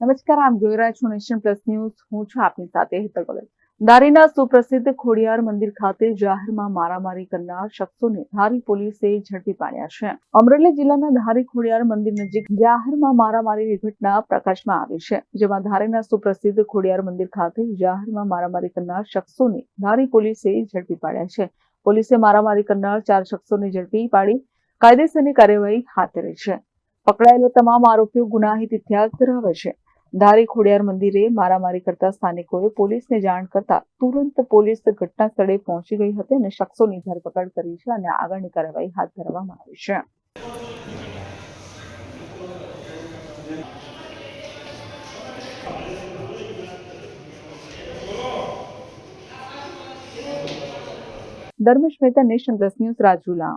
નમસ્કાર, આપ જોઈ રહ્યા છો નેશન પ્લસ ન્યૂઝ. હું છું આપની સાથે હેતલ ગોલર દારીના સુપ્રસિદ્ધ ખોડિયાર મંદિર ખાતે જાહેરમાં મારામારી કરનાર શખ્સોને ધારી પોલીસે ઝડપી પાડ્યા છે. અમરેલી જિલ્લાના ધારી ખોડિયાર મંદિર નજીક જાહેરમાં મારામારીની ઘટના પ્રકાશમાં આવી છે, જેમાં ધારીના સુપ્રસિદ્ધ ખોડિયાર મંદિર ખાતે જાહેરમાં મારામારી કરનાર શખ્સોને ધારી પોલીસે ઝડપી પાડ્યા છે. પોલીસે મારામારી કરનાર ચાર શખ્સોને ઝડપી પાડી કાયદેસરની કાર્યવાહી હાથ ધરી છે. પકડાયેલા તમામ આરોપીઓ ગુનાહિત ઇતિહાસ ધરાવે છે. ધારી ખોડિયાર મંદિરે મારામારી કરતા સ્થાનિકોએ પોલીસને જાણ કરતા તુરંત પોલીસ ઘટના સ્થળે પહોંચી ગઈ હતી અને શખ્સોની ધરપકડ કરી છે અને આગળની કાર્યવાહી હાથ ધરવામાં આવી છે. Dharmesh Mehta nation plus news Rajula.